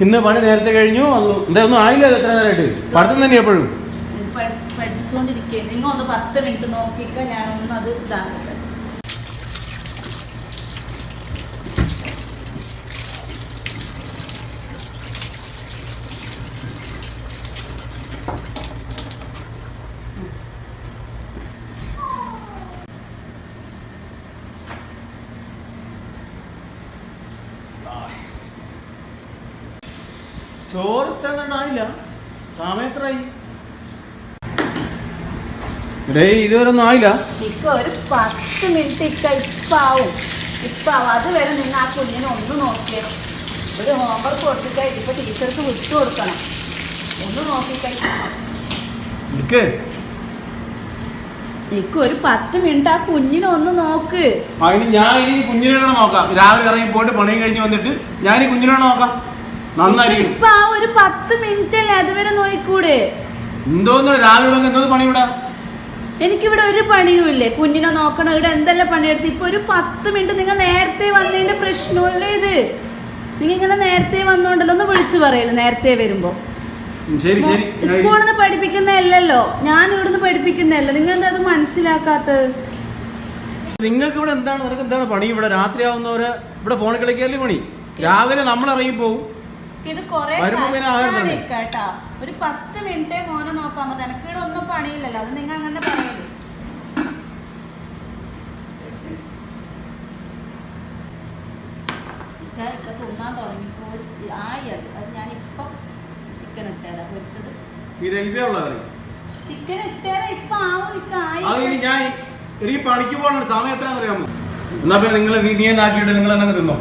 ഇന്ന് പണി നേരത്തെ കഴിഞ്ഞു. എന്താ ഒന്നും ആയില്ല എത്ര നേരമായിട്ട്? പഠിത്തം തന്നെ എപ്പോഴും? പഠിച്ചുകൊണ്ടിരിക്കുന്നു നിങ്ങൾ ഒന്ന് പത്ത് മിനിറ്റ് നോക്കിക്കാൻ ഞാനൊന്ന് അത് ഇതാക്കട്ടെ. ചോറ് ആയില്ല സമയം എത്രയായി ഡേയ് ഇതുവരെ ഒന്നും ആയില്ല. ഇക്ക ഒരു പത്ത് മിനിറ്റ് ഇക്ക ഇപ്പാവും. ഇപ്പാവും. അതുവരെ നിന്ന് ആ കുഞ്ഞിനെ ഒന്ന് നോക്കിയേ ഒരു ഹോംവർക്ക് കൊടുത്തിട്ട് ഇപ്പൊ ടീച്ചർക്ക് വിട്ടു കൊടുക്കണം. ഒന്ന് നോക്കിക്കഴിഞ്ഞാൽ നിക്ക്. ഇക്ക ഒരു പത്ത് മിനിറ്റ് ആ കുഞ്ഞിനെ ഒന്ന് നോക്ക്. അതിന് ഞാൻ ഇനി കുഞ്ഞിനെ നോക്കാം. രാവിലെ ഇറങ്ങി പോയിട്ട് പണിയും കഴിഞ്ഞ് വന്നിട്ട് ഞാൻ ഈ കുഞ്ഞിനെ നോക്കാം. നന്നായിരിക്കും ഇപ്പൊ ആ ഒരു പത്ത് മിനിറ്റ് അല്ലേ അതുവരെ നോയിക്കൂടെ? എന്തോന്നു രാവിലെ എന്തോ പണി ഇവിടെ എനിക്കിവിടെ ഒരു പണിയും ഇല്ലേ? കുഞ്ഞിനെ നോക്കണം. ഇവിടെ എന്തെല്ലാം പണിയെടുത്ത്? ഇപ്പൊ ഒരു പത്ത് മിനിറ്റ് നിങ്ങൾ നേരത്തെ വന്നതിന്റെ പ്രശ്നമല്ലേ ഇത്? നിങ്ങൾ ഇങ്ങനെ നേരത്തെ വന്നോണ്ടല്ലോ? ഒന്ന് വിളിച്ചു പറയല്ലോ നേരത്തെ വരുമ്പോ. സ്കൂളിൽ നിന്ന് പഠിപ്പിക്കുന്നല്ലോ ഞാൻ ഇവിടുന്ന് പഠിപ്പിക്കുന്നതല്ലോ. നിങ്ങൾ എന്താ അത് മനസ്സിലാക്കാത്തത്? നിങ്ങൾക്ക് ഇവിടെ എന്താണ് നിനക്ക് എന്താണ് പണി? ഇവിടെ രാത്രി ആവുന്നവര് ഇവിടെ ഫോണിൽ കളിക്കാല്ലേ പണി? രാവിലെ നമ്മൾ ഇറങ്ങി പോകും ഇത് കൊറേ കേട്ടാ ഒരു പത്ത് മിനിറ്റേ മോനെ നോക്കാൻ പറ്റും. എനിക്ക് ഇവിടെ ഒന്നും പണിയില്ലല്ലോ. അത് നിങ്ങൾ അങ്ങനെ പറയല്ലേ ഇക്ക തിന്നാൻ തുടങ്ങിപ്പോ ആയി അത്. അത് ഞാനിപ്പം ചിക്കൻ ഇട്ടേരാ. പൊരിച്ചത്. ചിക്കൻ ഇട്ടേരാ. ഇപ്പൊ ആവും. ഇക്ക ആയി. ഇനി ഞാൻ ഈ പണിക്ക് പോകണം സമയം എത്രയാണെന്ന് അറിയാമോ എന്നാ പിന്നെ നിങ്ങൾ നീ ആക്കിയിട്ട് നിങ്ങൾ തന്നെ തിന്നോ.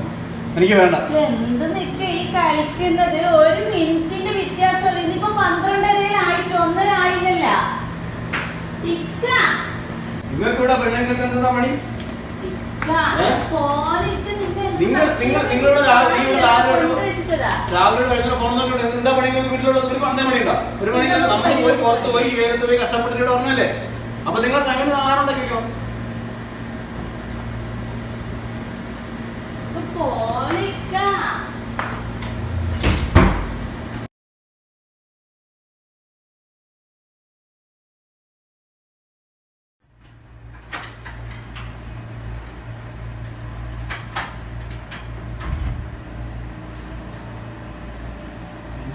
എനിക്ക് വേണ്ട. എന്ത് നിക്ക ഈ കളിക്കുന്നത് ഒരു മിനിറ്റിന്റെ വ്യത്യാസമല്ല ഇനിയിപ്പോ പന്ത്രണ്ടര ആയിട്ട് ഒന്നര ആയില്ലല്ല പെണ്ണുങ്ങൾക്ക് എന്താ പണി? നിങ്ങൾ- നിങ്ങൾ- നിങ്ങളുടെ. രാവിലെ വൈകുന്നേരം ഫോൺ നോക്കിയിട്ട് പണി വീട്ടിലുള്ളത്? ഒരു പണ്ടേ പണിയുണ്ടോ ഒരു നമ്മൾ പോയി പുറത്ത് പോയി ഈ വേഗത്ത് പോയി കഷ്ടപ്പെട്ടിട്ട് പറഞ്ഞല്ലേ അപ്പൊ നിങ്ങൾ തങ്ങനെ ആഹാരം ഉണ്ടാക്കിക്കണം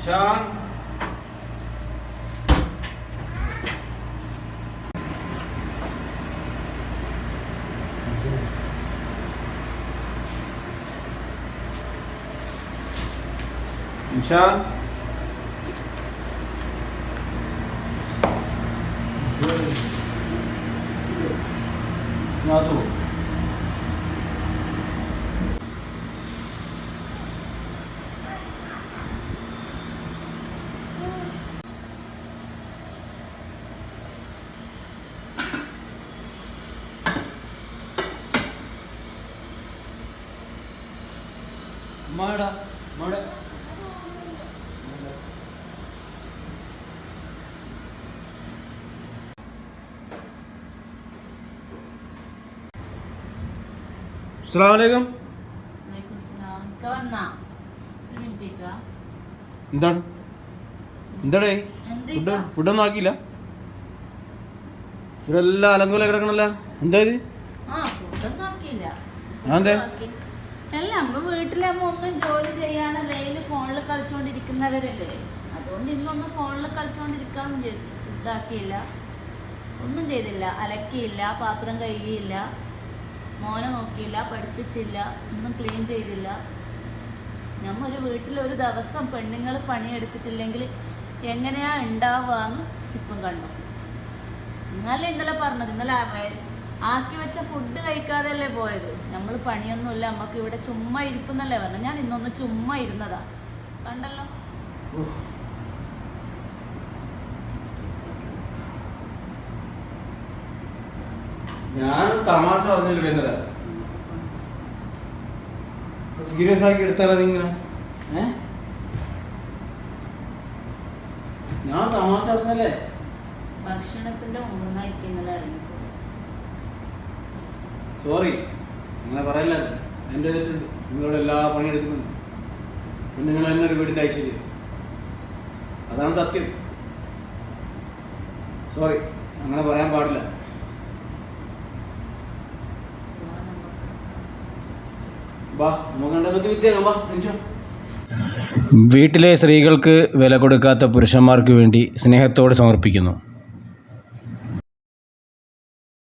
자. 자. 네. 나도. മാടാ മാടാ. അസ്സലാമലൈക്കും. എന്താണ്? എന്താടേ? ഫുഡ്? ഫുഡൊന്നും ആക്കിയില്ല. ഇവരെല്ലാം അലങ്കോല കിടക്കണല്ല. എന്താ ഇത്. അതെന്തേ? അല്ല അമ്മ വീട്ടിലമ്മ ഒന്നും ജോലി ചെയ്യാതെ ഡെയിലി ഫോണിൽ കളിച്ചോണ്ടിരിക്കുന്നവരല്ലേ? അതുകൊണ്ട് ഇന്നൊന്ന് ഫോണിൽ കളിച്ചോണ്ടിരിക്കാന്ന് വിചാരിച്ചു. ഫുഡാക്കിയില്ല ഒന്നും ചെയ്തില്ല. അലക്കിയില്ല പാത്രം കഴുകിയില്ല മോനെ നോക്കിയില്ല പഠിപ്പിച്ചില്ല ഒന്നും ക്ലീൻ ചെയ്തില്ല. നമ്മ ഒരു വീട്ടിൽ ഒരു ദിവസം പെണ്ണുങ്ങൾ പണിയെടുത്തിട്ടില്ലെങ്കിൽ എങ്ങനെയാ ഉണ്ടാവുക എന്ന് ഇപ്പം കണ്ടു. ഇന്നലെ ഇന്നലെ പറഞ്ഞത്. ഇന്നലെ ആക്കി വെച്ച ഫുഡ് കഴിക്കാതെയല്ലേ പോയത്? നമ്മൾ പണിയൊന്നുമില്ല നമുക്ക് ഇവിടെ ചുമ്മാ ഇരിക്കുന്നല്ലേ പറഞ്ഞു ഞാൻ ഇന്നൊന്ന് ചുമ്മാ ഇരുന്നതാ. കണ്ടല്ലോ? ഞാൻ തമാശ പറഞ്ഞില്ല ഇന്നലെ. സീരിയസ് ആക്കി എടുത്താലോ ഇങ്ങനെ? ഞാൻ തമാശ പറഞ്ഞല്ലേ? ഭക്ഷണത്തിന്റെ മുമ്പ് ഇന്നലെ സോറി അങ്ങനെ പറയല്ല. എന്റെ തെറ്റുണ്ട്. നിങ്ങളോട് എല്ലാ പിന്നെ നിങ്ങൾ എന്നെ ഒരു വീടിന്റെ ഐശ്വര്യം അതാണ് സത്യം. സോറി അങ്ങനെ പറയാൻ പാടില്ല. വീട്ടിലെ സ്ത്രീകൾക്ക് വില കൊടുക്കാത്ത പുരുഷന്മാർക്ക് വേണ്ടി സ്നേഹത്തോടെ സമർപ്പിക്കുന്നു.